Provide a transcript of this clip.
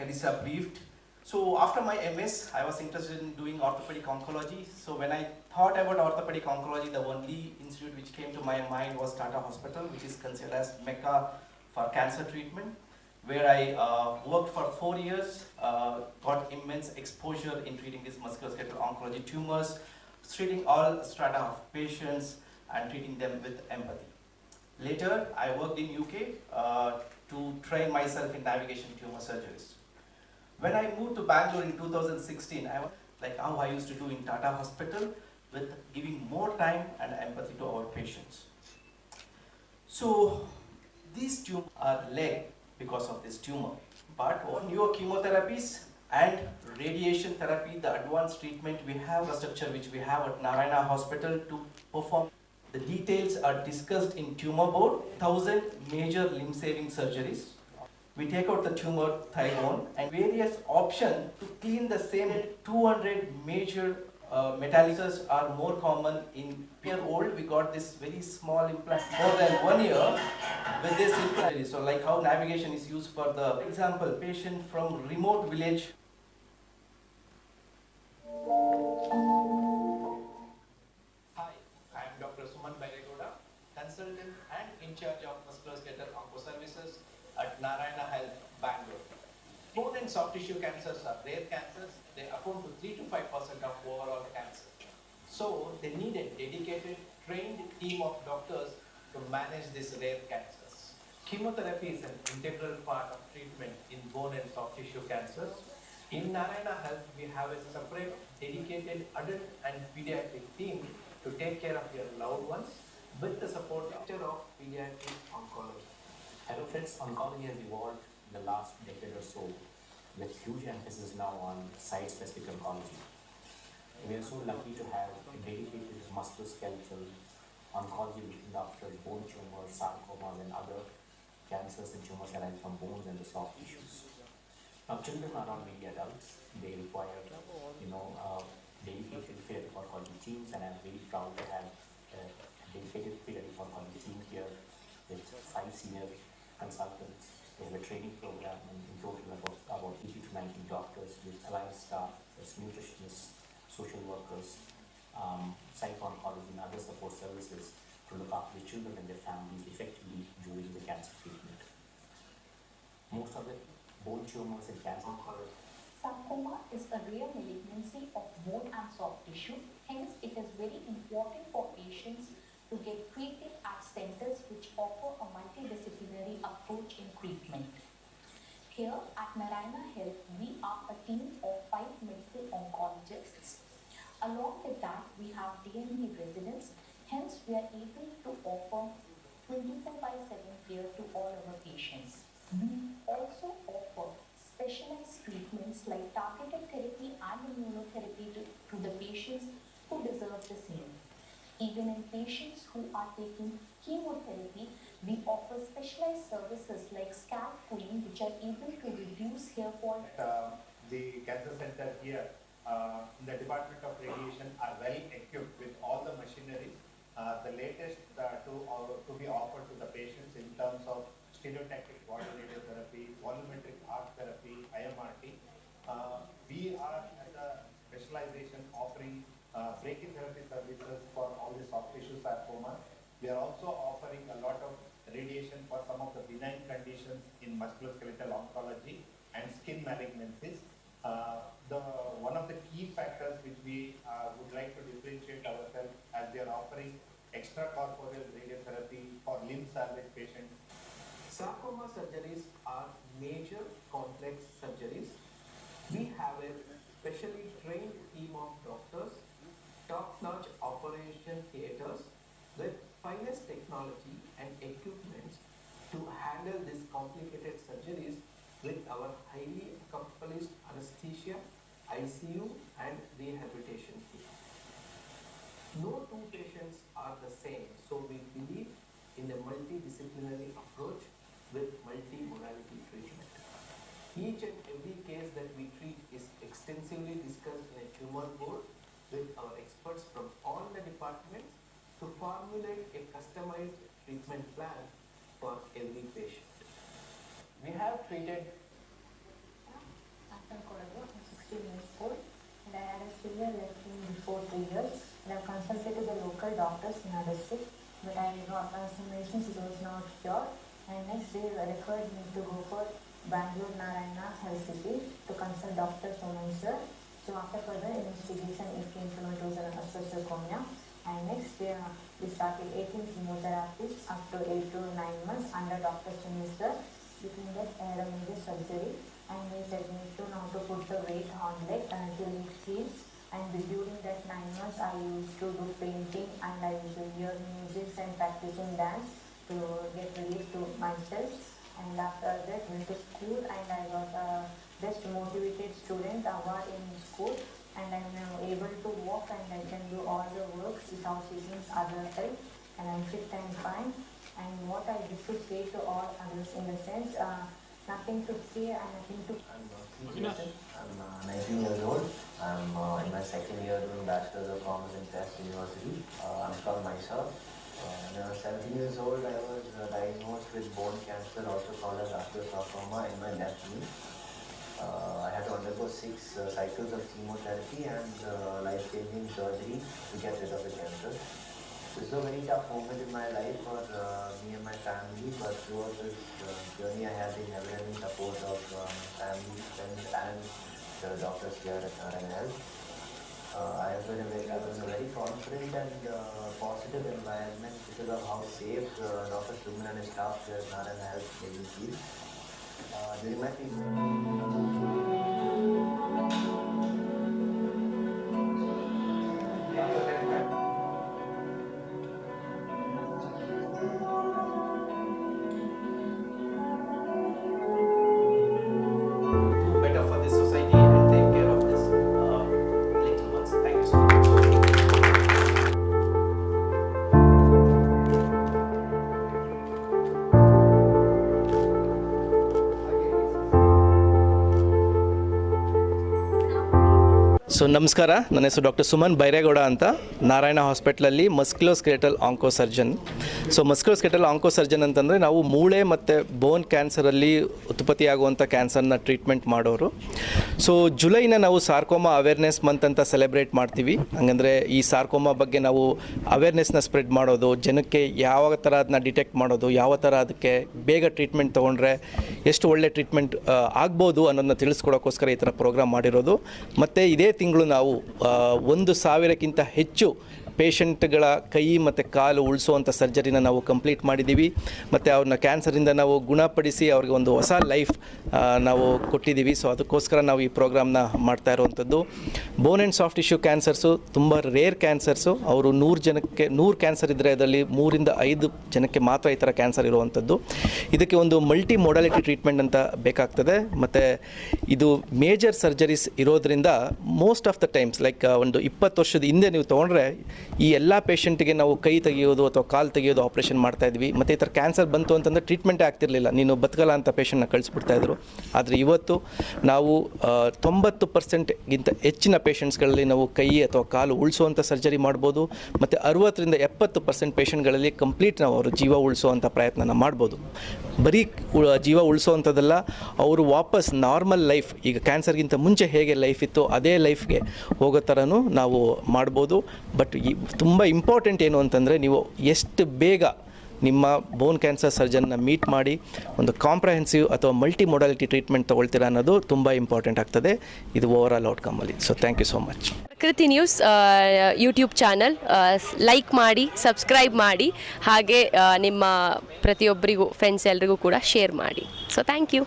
Kalisa briefed. So after my MS, I was interested in doing orthopedic oncology. So when I thought about orthopedic oncology, the only institute which came to my mind was Tata Hospital, which is considered as Mecca for cancer treatment, where I uh, worked for four years, uh, got immense exposure in treating these musculoskeletal oncology tumors, treating all strata of patients and treating them with empathy. Later, I worked in UK uh, to train myself in navigation tumor surgeries. When I moved to Bangalore in 2016, I was like how I used to do in Tata Hospital with giving more time and empathy to our patients. So these tumors are leg because of this tumor. But on your chemotherapies and radiation therapy, the advanced treatment, we have a structure which we have at Narayana Hospital to perform. The details are discussed in tumor board, 1000 major limb saving surgeries. We take out the tumor thigh bone and various options to clean the same 200 major uh, metallicas are more common in year old. We got this very small implant more than one year with this implant. So like how navigation is used for the example, patient from remote village. Hi, I am Dr. Suman Bairegoda, consultant and in charge of musculoskeletal onco services at Narayana Health, Bangalore. Bone and soft tissue cancers are rare cancers. They account to 3 to 5 percent of overall cancer. So they need a dedicated, trained team of doctors to manage these rare cancers. Chemotherapy is an integral part of treatment in bone and soft tissue cancers. In Narayana Health, we have a separate, dedicated adult and pediatric team to take care of your loved ones with the support of pediatric oncology. Hello friends, oncology has evolved in the last decade or so with huge emphasis now on site-specific oncology. We are so lucky to have a dedicated musculoskeletal oncology looking after bone tumors, sarcomas and other cancers and tumors arising from bones and the soft tissues. Now children are not really adults, they require, you know, uh, dedicated pediatric oncology teams and I'm really proud to have a dedicated pediatric oncology team here with five senior consultants. They have a training program in total about, about 80 to 90 doctors with alliance nutritionists, social workers, um, psycho-oncology and other support services to look after the children and their families effectively during the cancer treatment. Most of the bone tumors and cancer occur. Sarcoma is a rare malignancy of bone and soft tissue. Hence, it is very important for patients to get treated at centers which offer a multidisciplinary approach in treatment. Here at Narayana by 7 care to all our patients. We also offer specialized treatments like targeted therapy and immunotherapy to, to the patients who deserve the same. Even in patients who are taking chemotherapy, we offer specialized services like scalp cooling, which are able to reduce hair fall uh, the cancer center here uh, in the Department of Radiation are well equipped with all the machinery, uh, the latest uh, to, uh, to be offered to the patients in terms of stereotactic body radiotherapy, volumetric arc therapy, IMRT. Uh, we are as a specialization offering uh, brachytherapy services for all the soft tissue sarcoma. We are also offering a lot of radiation for some of the benign conditions in musculoskeletal oncology and skin malignancies. Uh, the one of the key factors which we uh, would like to differentiate ourselves as we are offering extracorporeal radiotherapy for limb salvage patients. Sarcoma surgeries are major complex surgeries. We have a specially trained team of doctors, top-notch operation theaters with finest technology and equipment to handle these complicated surgeries with our highly accomplished anesthesia, ICU and rehabilitation team. No two patients are the same, so we believe in a multidisciplinary approach with multimodality treatment. Each and every case that we treat is extensively discussed in a tumor board with our experts from all the departments to formulate a customized treatment plan for every patient. We have treated 16 years old and I had a severe leg pain before 2 years and I consulted the local doctors in Adassi but I got my some It was not cured and next they referred me to go for Bangalore Narayana Health City to consult Dr. Soman sir. So after further investigation, it came to know it was an astrocytoma. And next uh, we started 18 chemotherapies up to 8 to 9 months under Dr. Sunil sir. Between that I major surgery and they said me to now to put the weight on leg until it heals. And during that nine months, I used to do painting and I used to hear music and practicing dance to get released to myself. And after that, went to school and I was a best motivated student award in school. And I'm now able to walk and I can do all the works without seeking other help. And I'm fit and fine. And what I wish to say to all others in the sense, uh, nothing to fear and nothing to I'm uh, I'm uh, 19 years old. I'm uh, in my second year doing Bachelor's of Commerce in Test University. Uh, I'm from Mysore. Uh, I was 17 years old, I was uh, diagnosed with bone cancer, also called as osteosarcoma, in my left knee. Uh, I had to undergo six uh, cycles of chemotherapy and uh, life-changing surgery to get rid of the cancer. This is a very tough moment in my life for uh, me and my family, but throughout this uh, journey, I have been evident support of uh, family, friends, and the doctors here at Narayan. I have been in a very confident and uh, positive environment because of how safe uh, Dr. Suman and his staff here at Narayan Health made me feel. Uh, during my so ನಮಸ್ಕಾರ, ನನ್ನ ಹೆಸರು doctor Suman Byregowda ಅಂತ. ನಾರಾಯಣ ಹಾಸ್ಪಿಟ್ಲಲ್ಲಿ musculoskeletal onco surgeon so musculoskeletal onco surgeon ಅಂತಂದರೆ ನಾವು ಮೂಳೆ ಮತ್ತು ಬೋನ್ ಕ್ಯಾನ್ಸರಲ್ಲಿ ಉತ್ಪತ್ತಿಯಾಗುವಂಥ ಕ್ಯಾನ್ಸರ್ನ ಟ್ರೀಟ್ಮೆಂಟ್ ಮಾಡೋರು. ಸೊ ಜುಲೈನ ನಾವು ಸಾರ್ಕೋಮಾ ಅವೇರ್ನೆಸ್ ಮಂತ್ ಅಂತ ಸೆಲೆಬ್ರೇಟ್ ಮಾಡ್ತೀವಿ. ಹಂಗಂದ್ರೆ ಈ ಸಾರ್ಕೋಮಾ ಬಗ್ಗೆ ನಾವು ಅವೇರ್ನೆಸ್ನ ಸ್ಪ್ರೆಡ್ ಮಾಡೋದು, ಜನಕ್ಕೆ ಯಾವ ಥರ ಅದನ್ನ ಡಿಟೆಕ್ಟ್ ಮಾಡೋದು, ಯಾವ ಥರ ಅದಕ್ಕೆ ಬೇಗ ಟ್ರೀಟ್ಮೆಂಟ್ ತೊಗೊಂಡ್ರೆ ಎಷ್ಟು ಒಳ್ಳೆ ಟ್ರೀಟ್ಮೆಂಟ್ ಆಗ್ಬೋದು ಅನ್ನೋದನ್ನ ತಿಳಿಸ್ಕೊಡೋಕ್ಕೋಸ್ಕರ ಈ ಥರ ಪ್ರೋಗ್ರಾಮ್ ಮಾಡಿರೋದು. ಮತ್ತು ಇದೇ ತಿಂಗಳು ನಾವು ಒಂದು ಸಾವಿರಕ್ಕಿಂತ ಹೆಚ್ಚು ಪೇಷಂಟ್ಗಳ ಕೈ ಮತ್ತು ಕಾಲು ಉಳಿಸುವಂಥ ಸರ್ಜರಿನ ನಾವು ಕಂಪ್ಲೀಟ್ ಮಾಡಿದ್ದೀವಿ. ಮತ್ತು ಅವ್ರನ್ನ ಕ್ಯಾನ್ಸರಿಂದ ನಾವು ಗುಣಪಡಿಸಿ ಅವ್ರಿಗೆ ಒಂದು ಹೊಸ ಲೈಫ್ ನಾವು ಕೊಟ್ಟಿದ್ದೀವಿ. ಸೊ ಅದಕ್ಕೋಸ್ಕರ ನಾವು ಈ ಪ್ರೋಗ್ರಾಮ್ನ ಮಾಡ್ತಾ ಇರುವಂಥದ್ದು. Bone and soft tissue cancers ತುಂಬ ರೇರ್ ಕ್ಯಾನ್ಸರ್ಸು ಅವರು ನೂರು ಜನಕ್ಕೆ, ನೂರು ಕ್ಯಾನ್ಸರ್ ಇದ್ದರೆ ಅದರಲ್ಲಿ ಮೂರಿಂದ ಐದು ಜನಕ್ಕೆ ಮಾತ್ರ ಈ ಥರ ಕ್ಯಾನ್ಸರ್ ಇರುವಂಥದ್ದು. ಇದಕ್ಕೆ ಒಂದು ಮಲ್ಟಿ ಮೊಡಾಲಿಟಿ ಟ್ರೀಟ್ಮೆಂಟ್ ಅಂತ ಬೇಕಾಗ್ತದೆ. ಮತ್ತು ಇದು ಮೇಜರ್ ಸರ್ಜರೀಸ್ ಇರೋದರಿಂದ most of the times like ಒಂದು ಇಪ್ಪತ್ತು ವರ್ಷದ ಹಿಂದೆ ನೀವು ತೊಗೊಂಡ್ರೆ ಈ ಎಲ್ಲ ಪೇಷಂಟ್ಗೆ ನಾವು ಕೈ ತೆಗೆಯೋದು ಅಥವಾ ಕಾಲು ತೆಗೆಯೋದು ಆಪ್ರೇಷನ್ ಮಾಡ್ತಾ ಇದ್ವಿ. ಮತ್ತು ಈ ಥರ ಕ್ಯಾನ್ಸರ್ ಬಂತು ಅಂತಂದರೆ ಟ್ರೀಟ್ಮೆಂಟೇ ಆಗ್ತಿರಲಿಲ್ಲ. ನೀನು ಬದುಕಲ್ಲ ಅಂತ ಪೇಷಂಟ್ನ ಕಳಿಸ್ಬಿಡ್ತಾಯಿದ್ರು ಆದರೆ ಇವತ್ತು ನಾವು ತೊಂಬತ್ತು ಪರ್ಸೆಂಟ್ಗಿಂತ ಹೆಚ್ಚಿನ ಪೇಷಂಟ್ಸ್ಗಳಲ್ಲಿ ನಾವು ಕೈ ಅಥವಾ ಕಾಲು ಉಳಿಸುವಂಥ ಸರ್ಜರಿ ಮಾಡ್ಬೋದು. ಮತ್ತು ಅರುವತ್ತರಿಂದ ಎಪ್ಪತ್ತು ಪರ್ಸೆಂಟ್ ಪೇಷಂಟ್ಗಳಲ್ಲಿ ಕಂಪ್ಲೀಟ್ ನಾವು ಅವರು ಜೀವ ಉಳಿಸುವಂಥ ಪ್ರಯತ್ನನ ಮಾಡ್ಬೋದು. ಬರೀ ಜೀವ ಉಳಿಸೋವಂಥದ್ದಲ್ಲ ಅವರು ವಾಪಸ್ ನಾರ್ಮಲ್ ಲೈಫ್ ಈಗ ಕ್ಯಾನ್ಸರ್ಗಿಂತ ಮುಂಚೆ ಹೇಗೆ ಲೈಫ್ ಇತ್ತು ಅದೇ ಲೈಫ್ಗೆ ಹೋಗೋ ಥರನೂ ನಾವು ಮಾಡ್ಬೋದು. ಬಟ್ ಈ, ತುಂಬ ಇಂಪಾರ್ಟೆಂಟ್ ಏನು ಅಂತಂದರೆ ನೀವು ಎಷ್ಟು ಬೇಗ ನಿಮ್ಮ ಬೋನ್ ಕ್ಯಾನ್ಸರ್ ಸರ್ಜನ್ನ ಮೀಟ್ ಮಾಡಿ ಒಂದು ಕಾಂಪ್ರಹೆನ್ಸಿವ್ ಅಥವಾ ಮಲ್ಟಿ ಮೊಡಾಲಿಟಿ ಟ್ರೀಟ್ಮೆಂಟ್ ತೊಗೊಳ್ತೀರಾ ಅನ್ನೋದು ತುಂಬ ಇಂಪಾರ್ಟೆಂಟ್ ಆಗ್ತದೆ. ಇದು overall ಔಟ್ಕಮಲ್ಲಿ so thank you so much Prakruti news YouTube channel like ಮಾಡಿ ಸಬ್ಸ್ಕ್ರೈಬ್ ಮಾಡಿ, ಹಾಗೆ ನಿಮ್ಮ ಪ್ರತಿಯೊಬ್ಬರಿಗೂ ಫ್ರೆಂಡ್ಸ್ ಎಲ್ರಿಗೂ ಕೂಡ ಶೇರ್ ಮಾಡಿ. So thank you